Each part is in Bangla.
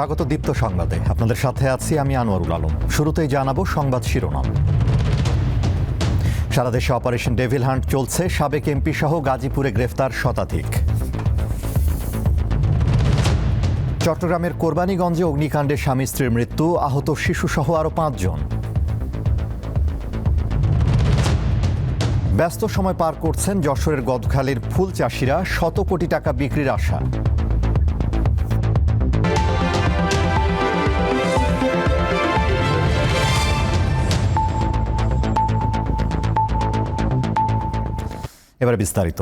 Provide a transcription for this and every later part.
স্বাগত দীপ্ত সংবাদে। আপনাদের সাথে আছি আমি আনোয়ারুল আলম। শুরুতেই জানাব সংবাদ শিরোনাম। সারা দেশে অপারেশন ডেভিল হান্ট চলছে, সাবেক এমপি সহ গাজীপুরে গ্রেফতার শতাধিক। চট্টগ্রামের কোরবানীগঞ্জে অগ্নিকাণ্ডে স্বামী স্ত্রীর মৃত্যু, আহত শিশুসহ আরও পাঁচজন। ব্যস্ত সময় পার করছেন যশোরের গদখালির ফুল চাষিরা, শত কোটি টাকা বিক্রির আশা। এবার বিস্তারিত।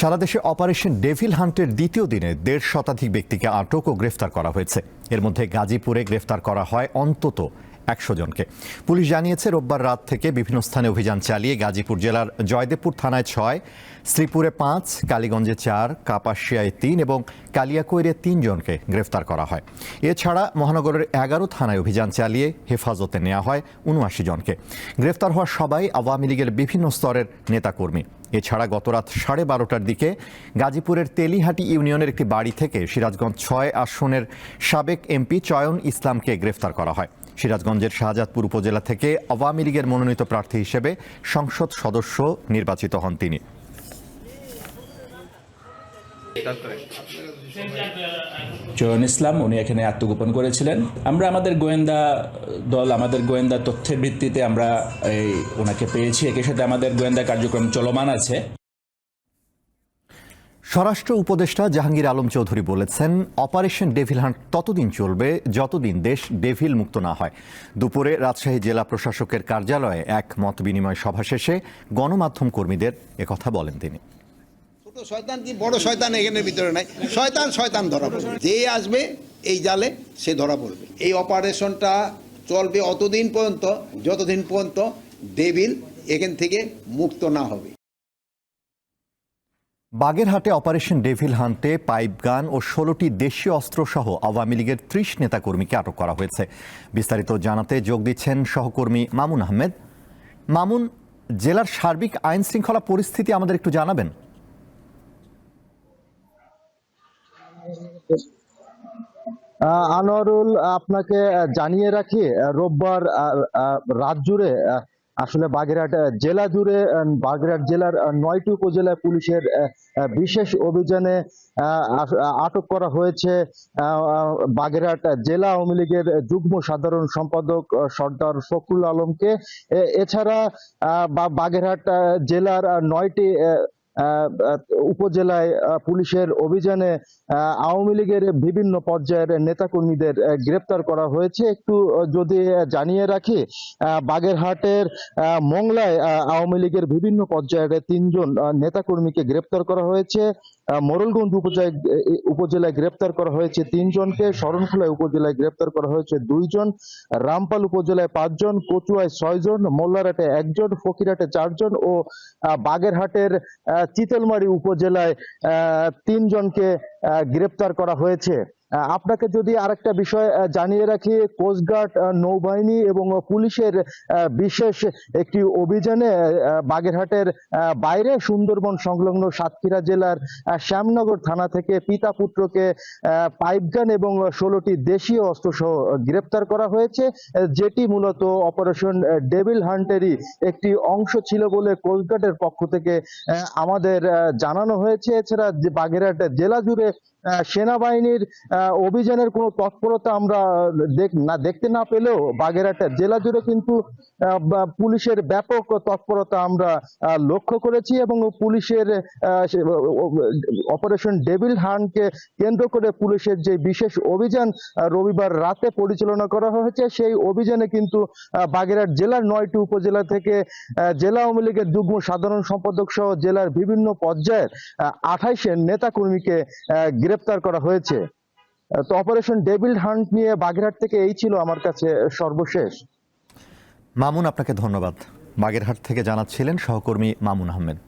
সারা দেশে অপারেশন ডেভিল হান্টের দ্বিতীয় দিনে দেড় শতাধিক ব্যক্তিকে আটক ও গ্রেফতার করা হয়েছে। এর মধ্যে গাজীপুরে গ্রেফতার করা হয় অন্তত একশো জনকে। পুলিশ জানিয়েছে, রোববার রাত থেকে বিভিন্ন স্থানে অভিযান চালিয়ে গাজীপুর জেলার জয়দেবপুর থানায় ছয়, শ্রীপুরে পাঁচ, কালীগঞ্জে চার, কাপাসিয়ায় তিন এবং কালিয়াকৈরে তিনজনকে গ্রেফতার করা হয়। এছাড়া মহানগরের এগারো থানায় অভিযান চালিয়ে হেফাজতে নেওয়া হয় উনআশি জনকে। গ্রেফতার হওয়া সবাই আওয়ামী লীগের বিভিন্ন স্তরের নেতাকর্মী। এছাড়া গতরাত সাড়ে বারোটার দিকে গাজীপুরের তেলিহাটি ইউনিয়নের একটি বাড়ি থেকে সিরাজগঞ্জ ছয় আসনের সাবেক এমপি চয়ন ইসলামকে গ্রেফতার করা হয়। সিরাজগঞ্জের শাহজাদপুর উপজেলা থেকে আওয়ামী লীগের মনোনীত প্রার্থী হিসেবে সংসদ সদস্য নির্বাচিত হন তিনি। চয়ন ইসলাম, উনি এখানে আত্মগোপন করেছিলেন। আমরা আমাদের গোয়েন্দা দল, আমাদের গোয়েন্দা তথ্যের ভিত্তিতে আমরা এই ওনাকে পেয়েছি। একই সাথে আমাদের গোয়েন্দা কার্যক্রম চলমান আছে। স্বরাষ্ট্র উপদেষ্টা জাহাঙ্গীর আলম চৌধুরী বলেছেন, অপারেশন ডেভিল হান্ট ততদিন চলবে যতদিন দেশ ডেভিল মুক্ত না হয়। দুপুরে রাজশাহী জেলা প্রশাসকের কার্যালয়ে এক মত বিনিময় সভা শেষে গণমাধ্যম কর্মীদের একথা বলেন তিনি। ছোট শয়তান কি? বড় শয়তান এখানে ভিতরে নাই। শয়তান শয়তান ধরা পড়বে। যে আসবে, এই জালে সে ধরা পড়বে। এই অপারেশনটা চলবে অতদিন পর্যন্ত, যতদিন পর্যন্ত ডেভিল এখান থেকে মুক্ত না হবে। বাগেরহাটে অপারেশন ডেভিল হান্টে পাইপ গান ও ষোলোটি দেশীয় অস্ত্রসহ আওয়ামী লীগের ত্রিশ নেতাকর্মীকে আটক করা হয়েছে। বিস্তারিত জানাতে যোগ দিচ্ছেন সহকর্মী মামুন আহমেদ। মামুন, জেলার সার্বিক আইন শৃঙ্খলা পরিস্থিতি আমাদের একটু জানাবেন। আনোয়ারুল, আপনাকে জানিয়ে রাখি রোববার রাত জুড়ে আসলে বাগেরহাট জেলা জুড়ে বাগেরহাট জেলার নয়টি উপজেলায় পুলিশের বিশেষ অভিযানে আটক করা হয়েছে বাগেরহাট জেলা আওয়ামী লীগের যুগ্ম সাধারণ সম্পাদক সর্দার ফখরুল আলমকে। এছাড়া বাগেরহাট জেলার নয়টি উপজেলায় পুলিশের অভিযানে আওয়ামী লীগের বিভিন্ন পর্যায়ের নেতাকর্মীদের গ্রেপ্তার করা হয়েছে। একটু যদি জানিয়ে রাখি বাগেরহাটের মংলায় আওয়ামী লীগের বিভিন্ন পর্যায়ের তিনজন নেতাকর্মীকে গ্রেপ্তার করা হয়েছে। মোরলগঞ্জ উপজেলায় উপজেলায় গ্রেপ্তার করা হয়েছে তিনজনকে। শরণখোলা উপজেলায় গ্রেপ্তার করা হয়েছে দুইজন। রামপাল উপজেলায় পাঁচজন, কচুয়ায় ছয়জন, মোল্লারহাটে একজন, ফকিরহাটে চারজন ও বাগেরহাটের চিতলমারি উপজেলায় তিনজনকে গ্রেপ্তার করা হয়েছে। আপনাকে যদি আরেকটা বিষয় জানিয়ে রাখি কোস্টগার্ড নৌবাহিনী এবং পুলিশের বিশেষ একটি অভিযানে বাগেরহাটের বাইরে সুন্দরবন সংলগ্ন সাতক্ষীরা জেলার শ্যামনগর থানা থেকে পিতা পুত্রকে পাইপগান এবং ষোলোটি দেশীয় অস্ত্রসহ গ্রেপ্তার করা হয়েছে, যেটি মূলত অপারেশন ডেভিল হান্টেরই একটি অংশ ছিল বলে কোস্টগার্ডের পক্ষ থেকে আমাদের জানানো হয়েছে। এছাড়া বাগেরহাট জেলা জুড়ে সেনাবাহিনীর অভিযানের কোনো তৎপরতা আমরা না দেখতে না পেলেও বাগেরহাট জেলা জুড়ে কিন্তু পুলিশের ব্যাপক তৎপরতা আমরা লক্ষ্য করেছি এবং পুলিশের অপারেশন ডেভিল হান্টকে কেন্দ্র করে পুলিশের যে বিশেষ অভিযান রবিবার রাতে পরিচালনা করা হয়েছে সেই অভিযানে কিন্তু বাগেরহাট জেলার নয়টি উপজেলা থেকে জেলা আওয়ামী লীগের যুগ্ম সাধারণ সম্পাদক সহ জেলার বিভিন্ন পর্যায়ের আঠাইশের নেতাকর্মীকে আহ, গ্রেপ্তার করা হয়েছে। তো অপারেশন ডেভিল হান্ট নিয়ে বাগেরহাট থেকে এই ছিল আমার কাছে সর্বশেষ। মামুন আপনাকে ধন্যবাদ। বাগেরহাট থেকে জানাচ্ছিলেন সহকর্মী মামুন আহমেদ।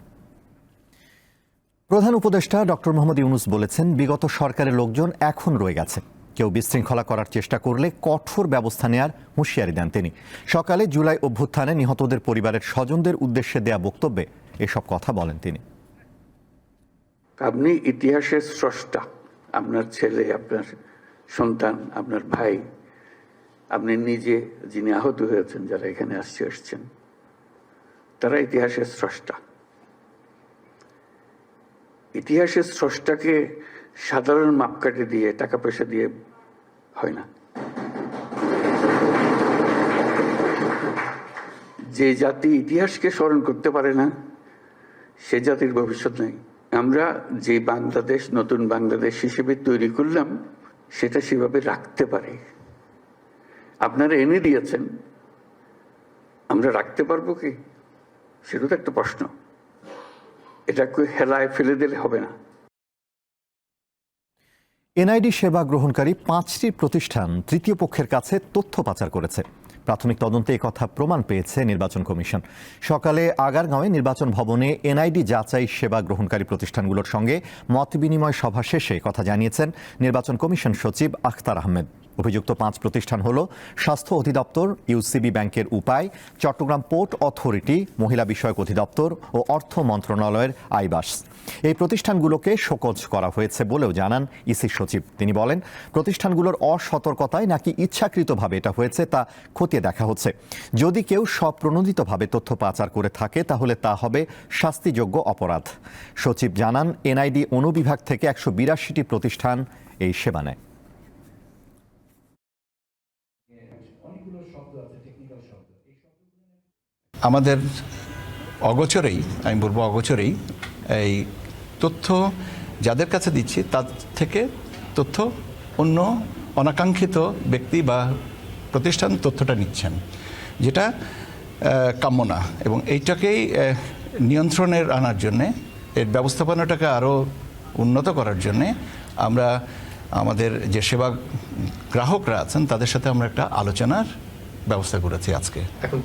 প্রধান উপদেষ্টা ডক্টর মোহাম্মদ ইউনুস বলেছেন বিগত সরকারের লোকজন এখন রয়ে গেছে। কেউ বিশৃঙ্খলা করার চেষ্টা করলে কঠোর ব্যবস্থা নেয়ার হুঁশিয়ারি দেন তিনি। সকালে জুলাই অভ্যুত্থানে নিহতদের পরিবারের স্বজনদের উদ্দেশ্যে দেয়া বক্তব্যে এসব কথা বলেন তিনি। আপনি ইতিহাসের স্রষ্টা। আপনার ছেলে, আপনার সন্তান, আপনার ভাই, আপনি নিজে যিনি আহত হয়েছেন, যারা এখানে আসছে, আসছেন, তারা ইতিহাসের স্রষ্টা। ইতিহাসের স্রষ্টাকে সাধারণ মাপকাঠি দিয়ে, টাকা পয়সা দিয়ে হয় না। যে জাতি ইতিহাসকে স্মরণ করতে পারে না, সে জাতির ভবিষ্যৎ নেই। আমরা যে বাংলাদেশ, নতুন বাংলাদেশ হিসেবে তৈরি করলাম, সেটা সেভাবে রাখতে পারে। আপনারা এনে দিয়েছেন। আমরা রাখতে পারব কি? সেটা তো একটা প্রশ্ন। এটাকে হেলায় ফেলে দিলে হবে না। এনআইডি সেবা গ্রহণকারী পাঁচটি প্রতিষ্ঠান তৃতীয় পক্ষের কাছে তথ্য পাচার করেছে। প্রাথমিক তদন্তে কথা প্রমাণ পেয়েছে নির্বাচন কমিশন। সকালে আগারগাঁওয়ে নির্বাচন ভবনে এনআইডি যাচাই সেবা গ্রহণকারী প্রতিষ্ঠানগুলোর সঙ্গে মত বিনিময় সভা শেষে কথা জানিয়েছেন নির্বাচন কমিশন সচিব আখতার আহমেদ। অভিযুক্ত পাঁচ প্রতিষ্ঠান হল স্বাস্থ্য অধিদপ্তর ইউসিবি ব্যাংকের উপায়, চট্টগ্রাম পোর্ট অথরিটি, মহিলা বিষয়ক অধিদপ্তর ও অর্থ মন্ত্রণালয়ের আইবাস। এই প্রতিষ্ঠানগুলোকে শোকজ করা হয়েছে বলেও জানান ইসি সচিব। তিনি বলেন, প্রতিষ্ঠানগুলোর অসতর্কতায় নাকি ইচ্ছাকৃতভাবে এটা হয়েছে তা খতিয়ে দেখা হচ্ছে। যদি কেউ স্বপ্রণোদিতভাবে তথ্য পাচার করে থাকে, তাহলে তা হবে শাস্তিযোগ্য অপরাধ। সচিব জানান, এনআইডি অনুবিভাগ থেকে একশো বিরাশিটি প্রতিষ্ঠান এই সেবা নেয়। আমাদের অগোচরেই, আমি বলব অগোচরেই, এই তথ্য যাদের কাছে দিচ্ছি, তার থেকে তথ্য অন্য অনাকাঙ্ক্ষিত ব্যক্তি বা প্রতিষ্ঠান তথ্যটা নিচ্ছেন, যেটা কাম্য না। এবং এইটাকেই নিয়ন্ত্রণের আনার জন্যে, এর ব্যবস্থাপনাটাকে আরও উন্নত করার জন্যে আমরা আমাদের যে সেবা গ্রাহকরা আছেন, তাদের সাথে আমরা একটা আলোচনার ব্যবস্থা করেছি আজকে। এখন